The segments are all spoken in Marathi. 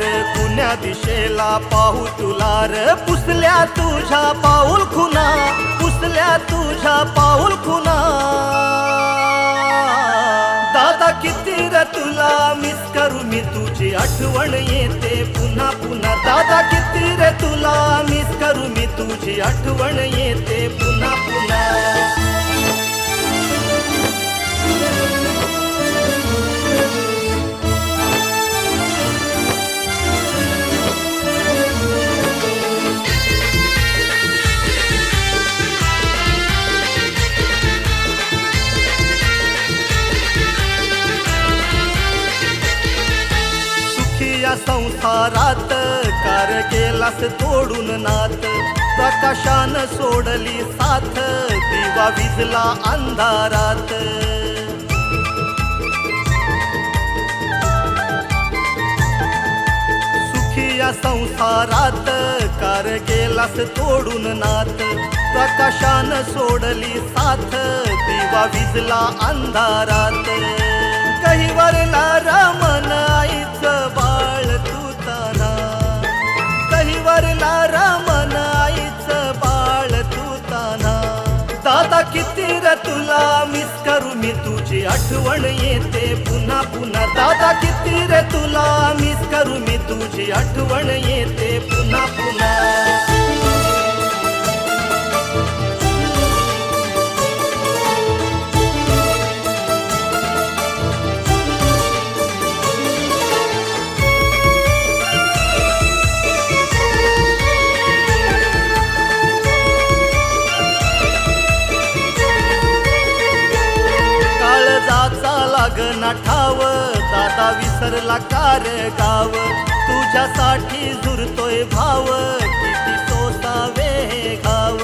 पुण्या दिशेला पाहू तुला र पुसल्या तुझ्या पाऊल खुना पुसल्या तुझ्या पाऊल खुना. दादा किती र तुला मिस करू मी तुझी आठवण येते पुन्हा पुन्हा. दादा किती र तुला मिस करू मी तुझी आठवण येते पुन्हा पुन्हा. या कार केलास तोडून नात. प्रकाशान सोडली साथ. दिवा विजला अंधारात. सुखी संसारात. कार केलास तोडून नात. प्रकाशान सोडली साथ. दिवा विजला अंधारात. कही वरला राम दादा किती र तुला मिस करू मी तुझी आठवण येते. पुन्हा पुन्हा दादा किती र तुला मिस करू मी तुझी आठवण येते. पुन्हा पुन्हा. लागना ठाव दादा विसरला कार गाव तुझ्यासाठी झुरतोय भाव किती सोसावे गाव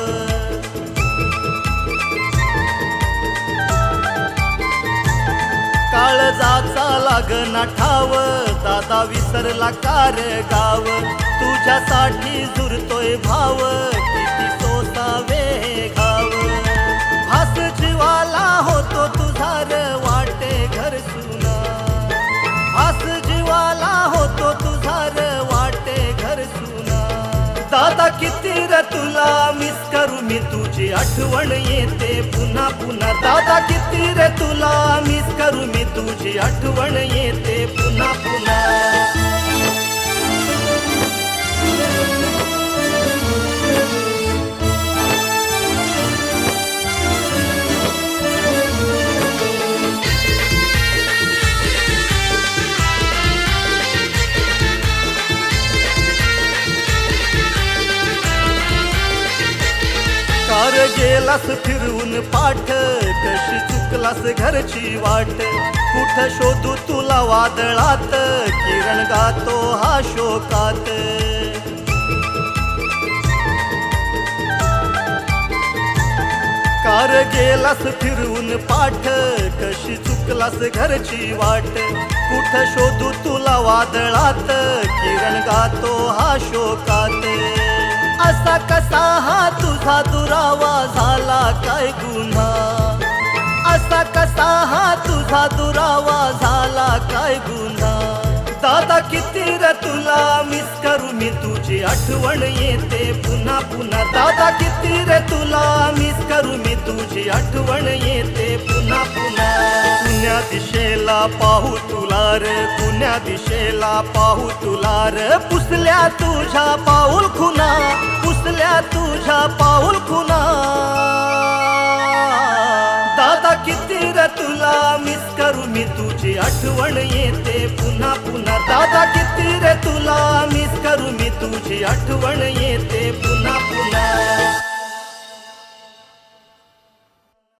काळजाचा लागना ठाव दादा विसरला कार गाव तुझ्यासाठी झुरतोय भाव किती सोसावे गाव भास जीवाला होतो तुझार र वाटे किती र तुला मिस करू मी तुझी आठवण येते. पुन्हा पुन्हा दादा किती रे तुला मिस करू मी तुझी आठवण येते. पुन्हा पुन्हा गेलास फिरून पाठ कशी चुकलास घरची वाट? कुठ शोधू तुला वादळात? किरण गातो हा शोकात. कार गेलास फिरून पाठ कशी चुकलास घरची वाट? कुठ शोधू तुला वादळात? किरण गातो हा शोकात. असा कसा हा तुझा दुरावा झाला काय गुन्हा? असा कसा हा तुझा दुरावा झाला काय गुन्हा? दादा किती र तुला मिस करू मी तुझी आठवण येते पुन्हा पुन्हा. दादा किती र तुला मिस करू मी तुझी आठवण येते पुन्हा पुन्हा. पुण्या दिशेला पाहू तुला रे पुण्या दिशेला पाहू तुला रे. पुसल्या तुझ्या पाऊल खुना पुसल्या तुझ्या पाऊल खुना. दादा किती र तुला मिस करू मी तुझी आठवण येते. पुन्हा पुन्हा दादा किती र तुला मिस करू मी तुझी आठवण